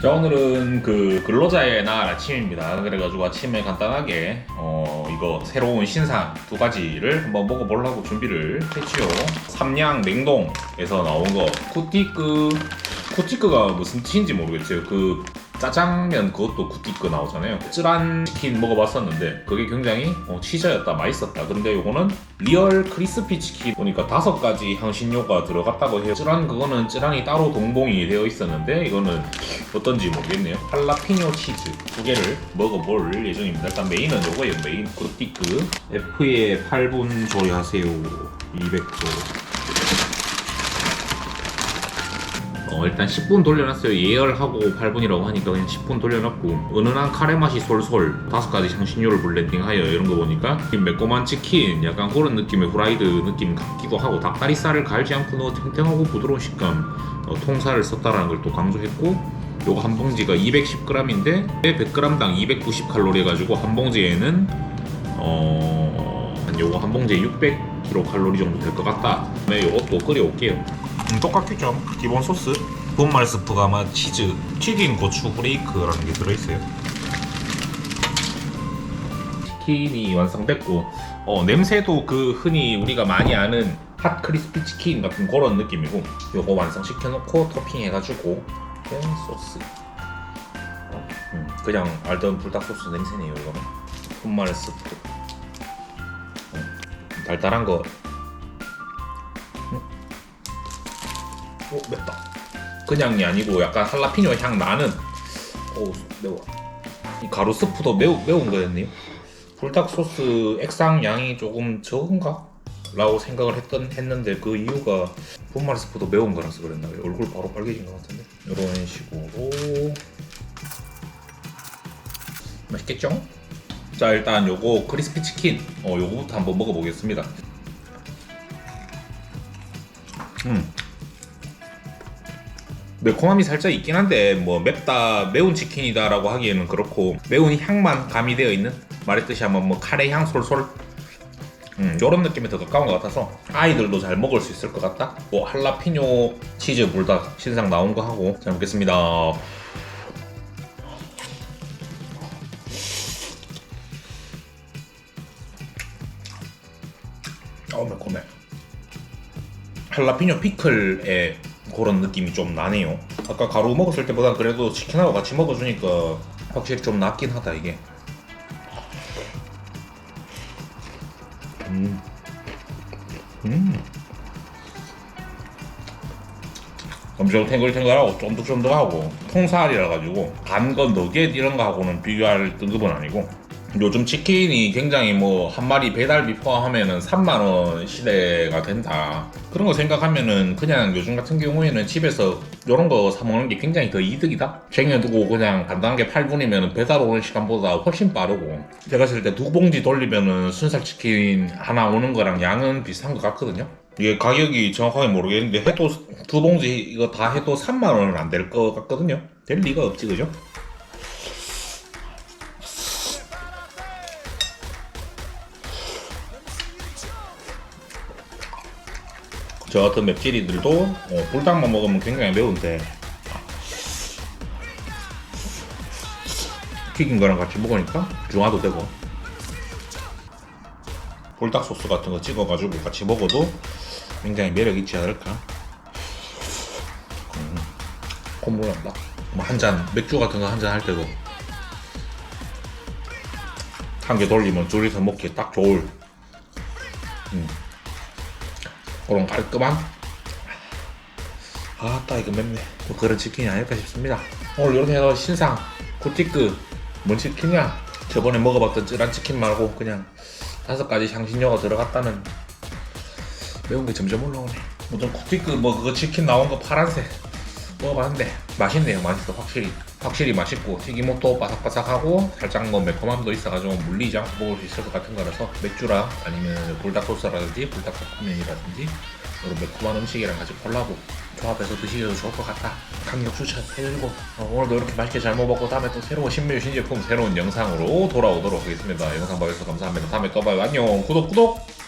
자 오늘은 그 근로자의 날 아침입니다. 그래가지고 아침에 간단하게 어 이거 새로운 신상 두 가지를 한번 먹어보려고 준비를 했지요. 삼양 냉동에서 나온 거 쿠티크 쿠티크가 무슨 뜻인지 모르겠어요. 그 짜장면 그것도 쿠티크 나오잖아요. 쯔란 치킨 먹어봤었는데 그게 굉장히 어, 치즈였다 맛있었다. 그런데 요거는 리얼 크리스피 치킨 보니까 다섯 가지 향신료가 들어갔다고 해요. 쯔란 그거는 쯔란이 따로 동봉이 되어 있었는데 이거는 어떤지 모르겠네요. 할라피뇨 치즈 두 개를 먹어볼 예정입니다. 일단 메인은 요거예요. 메인 쿠티크 F에 8분 조리하세요. 200도. 어, 일단 10분 돌려놨어요. 예열하고 8분이라고 하니까 그냥 10분 돌려놨고 은은한 카레 맛이 솔솔 다섯 가지 향신료를 블렌딩하여 이런 거 보니까 이 매콤한 치킨 약간 그런 느낌의 후라이드 느낌 같기도 하고 닭다리살을 갈지 않고 넣어 탱탱하고 부드러운 식감 어, 통살을 썼다라는 걸 또 강조했고 요거 한 봉지가 210g인데 100g당 290칼로리 해가지고 한 봉지에는 어... 한 요거 한 봉지에 600kcal 정도 될 것 같다. 네, 요것도 끓여올게요. 음, 똑같겠죠. 기본 소스. 분말 스프가 아마 치즈, 튀긴 고추 브레이크라는 게 들어있어요. 치킨이 완성됐고, 어, 냄새도 그 흔히 우리가 많이 아는 핫 크리스피 치킨 같은 그런 느낌이고, 요거 완성시켜놓고 토핑해가지고, 그 소스. 어, 음, 그냥 알던 불닭 소스 냄새네요, 이거는. 분말 스프. 음, 달달한 거 오 맵다. 그냥이 아니고 약간 할라피뇨 향 나는. 오 매워. 이 가루 스프도 매우 매운 거였네요. 불닭 소스 액상 양이 조금 적은가? 라고 생각을 했던 했는데 그 이유가 분말 스프도 매운 거라서 그랬나 봐요. 얼굴 바로 빨개진 것 같은데. 이런 식으로 맛있겠죠? 자 일단 요거 크리스피 치킨 어 요거부터 한번 먹어보겠습니다. 음 매콤함이 살짝 있긴 한데 뭐 맵다 매운 치킨이다라고 하기에는 그렇고 매운 향만 가미되어 있는 말했듯이 한번 뭐 카레 향 솔솔. 음, 요런 느낌에 더 가까운 것 같아서 아이들도 잘 먹을 수 있을 것 같다. 뭐 할라피뇨 치즈 불닭 신상 나온 거 하고 잘 먹겠습니다. 어 매콤해. 할라피뇨 피클의 그런 느낌이 좀 나네요. 아까 가루 먹었을 때보다 그래도 치킨하고 같이 먹어주니까 확실히 좀 낫긴 하다 이게. 음. 음. 엄청 탱글탱글하고 쫀득쫀득하고 통살이라 가지고 간건 너겟 이런 거 하고는 비교할 등급은 아니고 요즘 치킨이 굉장히 뭐 한 마리 배달비 포함하면은 3만 원 시대가 된다. 그런 거 생각하면은 그냥 요즘 같은 경우에는 집에서 이런 거 사 먹는 게 굉장히 더 이득이다. 쟁여두고 그냥 간단하게 8분이면 배달 오는 시간보다 훨씬 빠르고 제가 쓸 때 두 봉지 돌리면은 순살 치킨 하나 오는 거랑 양은 비슷한 것 같거든요. 이게 가격이 정확하게 모르겠는데 해도 두 봉지 이거 다 해도 3만 원은 안 될 것 같거든요. 될 리가 없지 그죠? 저 같은 맵찔이들도 어, 불닭만 먹으면 굉장히 매운데. 튀긴 거랑 같이 먹으니까 중화도 되고. 불닭 소스 같은 거 찍어가지고 같이 먹어도 굉장히 매력 있지 않을까? 음, 콧물 난다 뭐 한 잔 맥주 같은 거 한 잔 할 때도. 한 개 돌리면 둘이서 먹기 딱 좋을. 음. 그런 깔끔한 아따 이거 맵네. 또 그런 치킨이 아닐까 싶습니다. 오늘 이렇게 해서 신상 쿠티크 뭔 치킨이야? 저번에 먹어봤던 쯔란 치킨 말고 그냥 다섯 가지 향신료가 들어갔다는 매운 게 점점 올라오네. 무슨 쿠티크 뭐 그거 치킨 나온 거 파란색 먹어봤는데 맛있네요. 맛있어 확실히 확실히 맛있고 튀김옷도 바삭바삭하고 살짝 뭐 매콤함도 있어가지고 물리지 않고 먹을 수 있을 것 같은 거라서 맥주랑 아니면 불닭 소스라든지 불닭 볶음면이라든지 이런 매콤한 음식이랑 같이 콜라보 조합해서 드시기도 좋을 것 같다. 강력 추천해드리고 어, 오늘도 이렇게 맛있게 잘 먹었고 다음에 또 새로운 신메뉴 신제품 새로운 영상으로 돌아오도록 하겠습니다. 영상 봐주셔서 감사합니다. 다음에 또 봐요. 안녕. 구독 구독